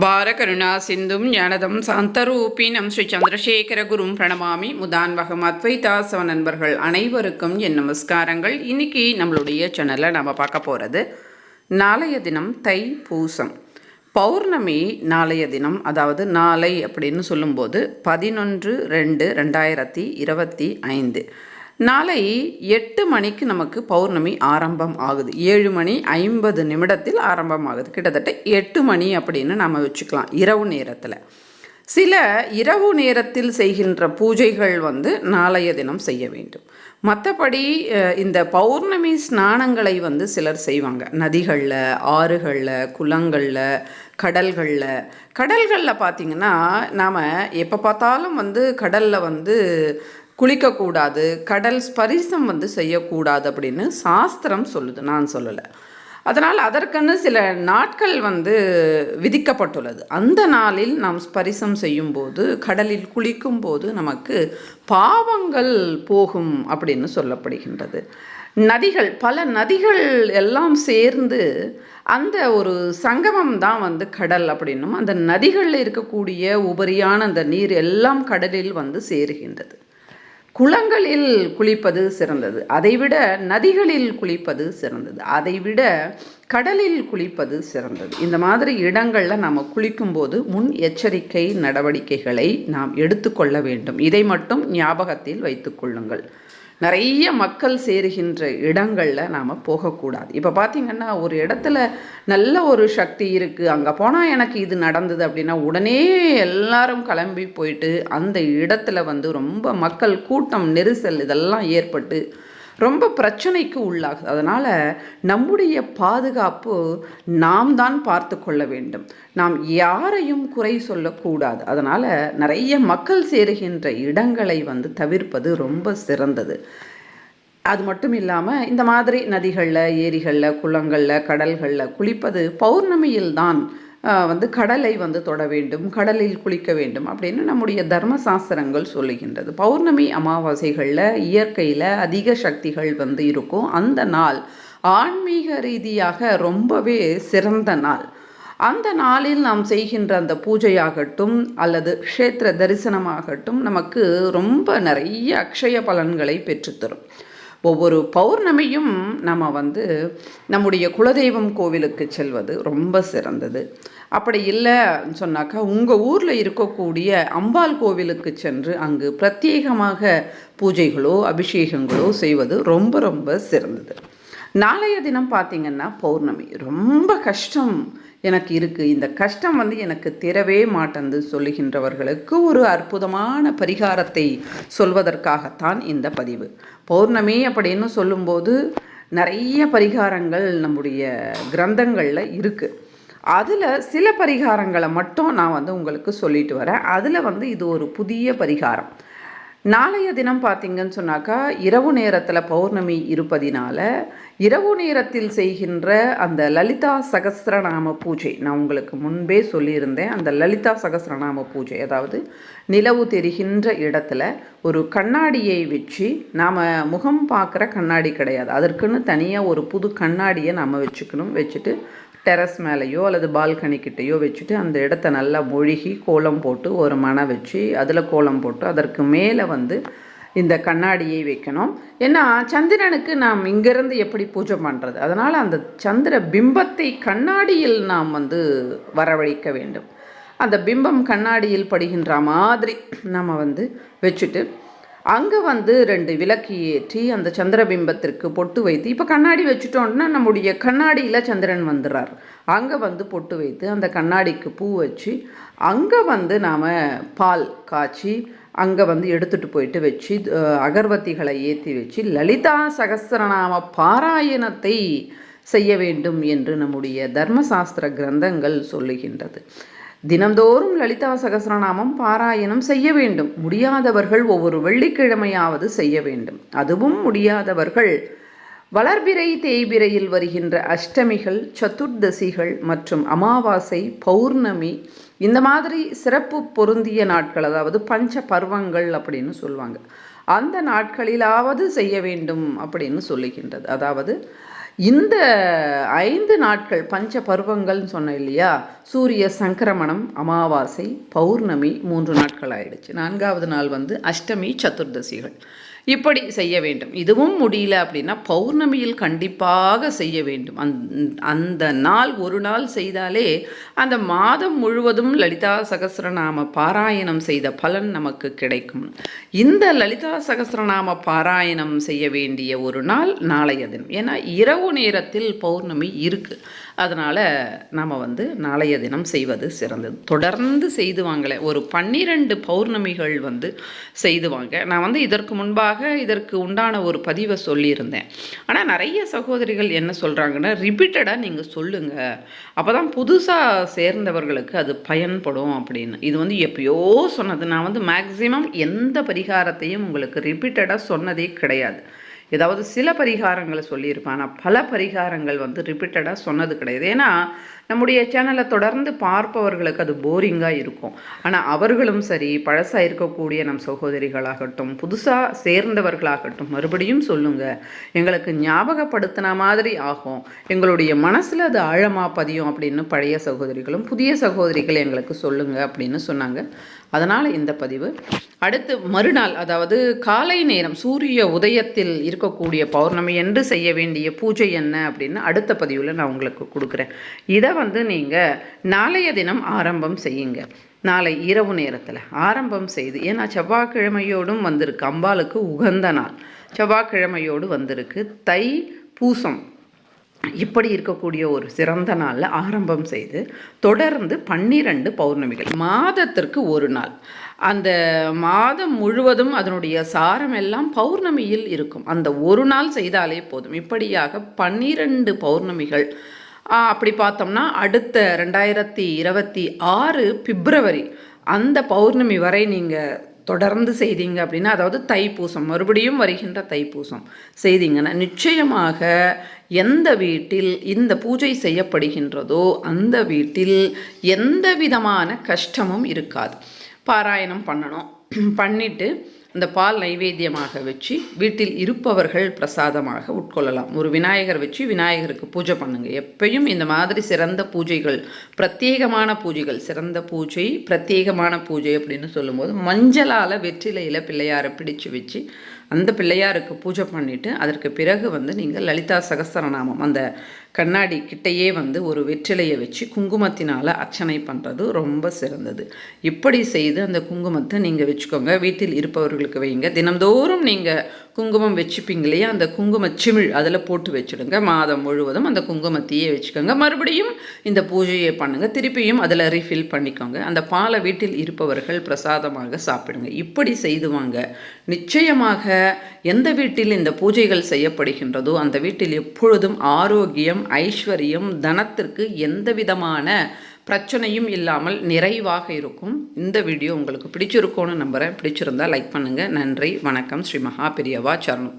அபார கருணா சிந்தும் ஞானதம் சாந்தரூபினம் ஸ்ரீ சந்திரசேகர குரும் பிரணமாமி முதான்வகம் அத்வைதாசவ நண்பர்கள் அனைவருக்கும் என் நமஸ்காரங்கள் இன்னைக்கு நம்மளுடைய சேனலில் நம்ம பார்க்க போகிறது நாளைய தினம் தை பூசம் பௌர்ணமி நாளைய தினம் அதாவது நாளை அப்படின்னு சொல்லும்போது பதினொன்று ரெண்டு ரெண்டாயிரத்தி இருபத்தி ஐந்து. நாளை எட்டு மணிக்கு நமக்கு பௌர்ணமி ஆரம்பம் ஆகுது. ஏழு மணி ஐம்பது நிமிடத்தில் ஆரம்பம் ஆகுது. கிட்டத்தட்ட எட்டு மணி அப்படின்னு நம்ம வச்சுக்கலாம் இரவு நேரத்தில். சில இரவு நேரத்தில் செய்கின்ற பூஜைகள் வந்து நாளைய தினம் செய்ய வேண்டும். மற்றபடி இந்த பௌர்ணமி ஸ்நானங்களை வந்து சிலர் செய்வாங்க. நதிகளில் ஆறுகளில் குளங்களில் கடல்களில். கடல்களில் பார்த்திங்கன்னா நாம் எப்போ பார்த்தாலும் வந்து கடலில் வந்து குளிக்கக்கூடாது கடல் ஸ்பரிசம் வந்து செய்யக்கூடாது அப்படின்னு சாஸ்திரம் சொல்லுது. நான் சொல்லலை. அதனால் அதற்கென்னு சில நாட்கள் வந்து விதிக்கப்பட்டுள்ளது. அந்த நாளில் நாம் ஸ்பரிசம் செய்யும்போது கடலில் குளிக்கும் போது நமக்கு பாவங்கள் போகும் அப்படின்னு சொல்லப்படுகின்றது. நதிகள் பல நதிகள் எல்லாம் சேர்ந்து அந்த ஒரு சங்கமம் தான் வந்து கடல் அப்படின்னும். அந்த நதிகளில் இருக்கக்கூடிய உபரியான அந்த நீர் எல்லாம் கடலில் வந்து சேருகின்றது. குளங்களில் குளிப்பது சிறந்தது. அதைவிட நதிகளில் குளிப்பது சிறந்தது. அதைவிட கடலில் குளிப்பது சிறந்தது. இந்த மாதிரி இடங்களில் நாம் குளிக்கும்போது முன் எச்சரிக்கை நடவடிக்கைகளை நாம் எடுத்துக்கொள்ள வேண்டும். இதை மட்டும் ஞாபகத்தில் வைத்துக்கொள்ளுங்கள் நிறைய மக்கள் சேருகின்ற இடங்களில் நாம் போகக்கூடாது. இப்போ பார்த்திங்கன்னா ஒரு இடத்துல நல்ல ஒரு சக்தி இருக்குது அங்கே போனால் எனக்கு இது நடந்தது அப்படின்னா உடனே எல்லாரும் கிளம்பி போயிட்டு அந்த இடத்துல வந்து ரொம்ப மக்கள் கூட்டம் நெரிசல் இதெல்லாம் ஏற்பட்டு ரொம்ப பிரச்சனைக்கு உள்ளாகுது. அதனால் நம்முடைய பாதுகாப்பு நாம் தான் பார்த்து கொள்ள வேண்டும். நாம் யாரையும் குறை சொல்லக்கூடாது. அதனால் நிறைய மக்கள் சேருகின்ற இடங்களை வந்து தவிர்ப்பது ரொம்ப சிறந்தது. அது மட்டும் இல்லாமல் இந்த மாதிரி நதிகளில் ஏரிகளில் குளங்களில் கடல்களில் குளிப்பது பௌர்ணமியில்தான் வந்து கடலை வந்து தொட வேண்டும் கடலில் குளிக்க வேண்டும் அப்படின்னு நம்முடைய தர்ம சாஸ்திரங்கள் சொல்லுகின்றது. பௌர்ணமி அமாவாசைகளில் இயற்கையில் அதிக சக்திகள் வந்து இருக்கும். அந்த நாள் ஆன்மீக ரீதியாக ரொம்பவே சிறந்த நாள். அந்த நாளில் நாம் செய்கின்ற அந்த பூஜையாகட்டும் அல்லது க்ஷேத்திர தரிசனமாகட்டும் நமக்கு ரொம்ப நிறைய அக்ஷய பலன்களை பெற்றுத்தரும். ஒவ்வொரு பௌர்ணமியும் நம்ம வந்து நம்முடைய குலதெய்வம் கோவிலுக்கு செல்வது ரொம்ப சிறந்தது. அப்படி இல்லை சொன்னாக்கா உங்கள் ஊரில் இருக்கக்கூடிய அம்பாள் கோவிலுக்கு சென்று அங்கு பிரத்யேகமாக பூஜைகளோ அபிஷேகங்களோ செய்வது ரொம்ப ரொம்ப சிறந்தது. நாளைய தினம் பார்த்தீங்கன்னா பௌர்ணமி. ரொம்ப கஷ்டம் எனக்கு இருக்குது இந்த கஷ்டம் வந்து எனக்கு தெரவே மாட்டேந்து சொல்லுகின்றவர்களுக்கு ஒரு அற்புதமான பரிகாரத்தை சொல்வதற்காகத்தான் இந்த பதிவு. பௌர்ணமி அப்படின்னு சொல்லும்போது நிறைய பரிகாரங்கள் நம்முடைய கிரந்தங்களில் இருக்குது அதில் சில பரிகாரங்களை மட்டும் நான் வந்து உங்களுக்கு சொல்லிட்டு வரேன். அதில் வந்து இது ஒரு புதிய பரிகாரம். நாளைய தினம் பார்த்தீங்கன்னு சொன்னாக்கா இரவு நேரத்தில் பௌர்ணமி இருப்பதினால இரவு நேரத்தில் செய்கின்ற அந்த லலிதா சகசிரநாம பூஜை நான் உங்களுக்கு முன்பே சொல்லியிருந்தேன் அந்த லலிதா சகசிரநாம பூஜை அதாவது நிலவு தெரிகின்ற இடத்துல ஒரு கண்ணாடியை வச்சு நாம் முகம் பார்க்குற கண்ணாடி கிடையாது. அதற்குன்னு தனியாக ஒரு புது கண்ணாடியை நம்ம வச்சுக்கணும் வச்சுட்டு டெரஸ் மேலேயோ அல்லது பால்கனிக்கிட்டேயோ வச்சுட்டு அந்த இடத்த நல்லா மொழிகி கோலம் போட்டு ஒரு மனை வச்சு அதில் கோலம் போட்டு அதற்கு மேலே வந்து இந்த கண்ணாடியை வைக்கணும். ஏன்னா சந்திரனுக்கு நாம் இங்கிருந்து எப்படி பூஜை பண்ணுறது அதனால் அந்த சந்திர பிம்பத்தை கண்ணாடியில் நாம் வந்து வரவழைக்க வேண்டும். அந்த பிம்பம் கண்ணாடியில் படுகின்ற மாதிரி நம்ம வந்து வச்சுட்டு அங்கே வந்து ரெண்டு விளக்கு ஏற்றி அந்த சந்திரபிம்பத்திற்கு பொட்டு வைத்து இப்போ கண்ணாடி வச்சுட்டோம்னா நம்முடைய கண்ணாடியில் சந்திரன் வந்துடுறார் அங்கே வந்து பொட்டு வைத்து அந்த கண்ணாடிக்கு பூ வச்சு அங்கே வந்து நாம் பால் காய்ச்சி அங்கே வந்து எடுத்துகிட்டு போயிட்டு வச்சு அகர்வத்திகளை ஏற்றி வச்சு லலிதா சகஸ்ரநாம பாராயணத்தை செய்ய வேண்டும் என்று நம்முடைய தர்மசாஸ்திர கிரந்தங்கள் சொல்லுகின்றது. தினந்தோறும் லலிதா சகஸ்ரநாமம் பாராயணம் செய்ய வேண்டும். முடியாதவர்கள் ஒவ்வொரு வெள்ளிக்கிழமையாவது செய்ய வேண்டும். அதுவும் முடியாதவர்கள். வளர்பிறை தேய்பிறையில் வருகின்ற அஷ்டமிகள் சதுர்தசிகள் மற்றும் அமாவாசை பௌர்ணமி இந்த மாதிரி சிறப்பு பொருந்திய நாட்கள் அதாவது பஞ்ச பர்வங்கள் அப்படின்னு சொல்லுவாங்க. அந்த நாட்களிலாவது செய்ய வேண்டும் அப்படின்னு சொல்லுகின்றது. அதாவது இந்த ஐந்து நாட்கள் பஞ்ச பருவங்கள்னு சொன்னேன் இல்லையா? சூரிய சங்கிரமணம் அமாவாசை பௌர்ணமி மூன்று நாட்கள் ஆயிடுச்சு. நான்காவது நாள் வந்து அஷ்டமி சதுர்தசிகள். இப்படி செய்ய வேண்டும். இதுவும் முடியல அப்படின்னா பௌர்ணமியில் கண்டிப்பாக செய்ய வேண்டும். அந் அந்த நாள் ஒரு நாள் செய்தாலே அந்த மாதம் முழுவதும் லலிதா சகசிரநாம பாராயணம் செய்த பலன் நமக்கு கிடைக்கும். இந்த லலிதா சகசிரநாம பாராயணம் செய்ய வேண்டிய ஒரு நாள் நாளைய தினம். ஏன்னா இரவு நேரத்தில் பௌர்ணமி இருக்குது அதனால் நாம் வந்து நாளைய தினம் செய்வது சிறந்தது. தொடர்ந்து செய்து வாங்களேன் ஒரு பன்னிரெண்டு பௌர்ணமிகள் வந்து செய்து வாங்க. நான் வந்து இதற்கு முன்பாக இதற்கு உண்டான ஒரு பதிவை சொல்லியிருந்தேன். ஆனால் நிறைய சகோதரிகள் என்ன சொல்கிறாங்கன்னா ரிப்பீட்டடாக நீங்கள் சொல்லுங்கள் அப்போ தான் புதுசாக சேர்ந்தவர்களுக்கு அது பயன்படும் அப்படின்னு. இது வந்து எப்பயோ சொன்னது. நான் வந்து மேக்ஸிமம் எந்த பரிகாரத்தையும் உங்களுக்கு ரிப்பீட்டடாக சொன்னதே கிடையாது. ஏதாவது சில பரிகாரங்களை சொல்லியிருப்பான். ஆனால் பல பரிகாரங்கள் வந்து ரிப்பீட்டடாக சொன்னது கிடையாது. ஏன்னா நம்முடைய சேனலை தொடர்ந்து பார்ப்பவர்களுக்கு அது போரிங்காக இருக்கும். ஆனால் அவர்களும் சரி பழசாக இருக்கக்கூடிய நம் சகோதரிகளாகட்டும் புதுசாக சேர்ந்தவர்களாகட்டும் மறுபடியும் சொல்லுங்கள் எங்களுக்கு ஞாபகப்படுத்தின மாதிரி ஆகும். எங்களுடைய மனசில் அது ஆழமாக பதியும் அப்படின்னு பழைய சகோதரிகளும் புதிய சகோதரிகள் எங்களுக்கு சொல்லுங்கள் அப்படின்னு சொன்னாங்க. அதனால் இந்த பதிவு. அடுத்து மறுநாள் அதாவது காலை நேரம் சூரிய உதயத்தில் இருக்கக்கூடிய பௌர்ணமி என்று செய்ய வேண்டிய பூஜை என்ன அப்படின்னு அடுத்த பதிவில் நான் உங்களுக்கு கொடுக்குறேன். இதை வந்து நீங்கள் நாளைய தினம் ஆரம்பம் செய்யுங்க. நாளை இரவு நேரத்தில் ஆரம்பம் செய்து ஏன்னா செவ்வாய்க்கிழமையோடும் வந்திருக்கு அம்பாளுக்கு உகந்த நாள். செவ்வாய்க்கிழமையோடு வந்திருக்கு தை பூசம். இப்படி இருக்கக்கூடிய ஒரு சிறந்த நாளில் ஆரம்பம் செய்து தொடர்ந்து பன்னிரண்டு பௌர்ணமிகள் மாதத்திற்கு ஒரு நாள். அந்த மாதம் முழுவதும் அதனுடைய சாரம் எல்லாம் பௌர்ணமியில் இருக்கும். அந்த ஒரு நாள் செய்தாலே போதும். இப்படியாக பன்னிரண்டு பௌர்ணமிகள் அப்படி பார்த்தோம்னா அடுத்த ரெண்டாயிரத்தி இருபத்தி ஆறு பிப்ரவரி அந்த பௌர்ணமி வரை நீங்கள் தொடர்ந்து செய்தீங்க அப்படின்னா அதாவது தைப்பூசம் மறுபடியும் வருகின்ற தைப்பூசம் செய்தீங்கன்னா நிச்சயமாக எந்த வீட்டில் இந்த பூஜை செய்யப்படுகின்றதோ அந்த வீட்டில் எந்த விதமான கஷ்டமும் இருக்காது. பாராயணம் பண்ணணும் பண்ணிவிட்டு இந்த பால் நைவேத்தியமாக வச்சு வீட்டில் இருப்பவர்கள் பிரசாதமாக உட்கொள்ளலாம். ஒரு விநாயகர் வச்சு விநாயகருக்கு பூஜை பண்ணுங்கள் எப்பயும் இந்த மாதிரி சிறந்த பூஜைகள் பிரத்யேகமான பூஜைகள் சிறந்த பூஜை பிரத்யேகமான பூஜை அப்படின்னு சொல்லும்போது மஞ்சளால் வெற்றிலையில் பிள்ளையாரை பிடிச்சு வச்சு அந்த பிள்ளையாருக்கு பூஜை பண்ணிவிட்டு அதற்கு பிறகு வந்து நீங்கள் லலிதா சகசரநாமம் அந்த கண்ணாடி கிட்டையே வந்து ஒரு வெற்றிலையை வச்சு குங்குமத்தினால் அர்ச்சனை பண்ணுறது ரொம்ப சிறந்தது. இப்படி செய்து அந்த குங்குமத்தை நீங்கள் வச்சுக்கோங்க. வீட்டில் இருப்பவர்களுக்கு வைங்க தினந்தோறும் நீங்கள் குங்குமம் வச்சுப்பீங்க இல்லையா? அந்த குங்கும சிமிழ் அதில் போட்டு வச்சுடுங்க. மாதம் முழுவதும் அந்த குங்குமத்தையே வச்சுக்கோங்க. மறுபடியும் இந்த பூஜையை பண்ணுங்கள் திருப்பியும் அதில் ரீஃபில் பண்ணிக்கோங்க. அந்த பாலை வீட்டில் இருப்பவர்கள் பிரசாதமாக சாப்பிடுங்க. இப்படி செய்துவாங்க. நிச்சயமாக எந்த வீட்டில் இந்த பூஜைகள் செய்யப்படுகின்றதோ அந்த வீட்டில் எப்பொழுதும் ஆரோக்கியம் ஐஸ்வர்யம் தனத்திற்கு எந்த விதமான பிரச்சனையும் இல்லாமல் நிறைவாக இருக்கும். இந்த வீடியோ உங்களுக்கு பிடிச்சிருக்கோன்னு நம்புகிறேன் பிடிச்சிருந்தால் லைக் பண்ணுங்கள் நன்றி. வணக்கம். ஸ்ரீ மகா பெரியவா சரணம்.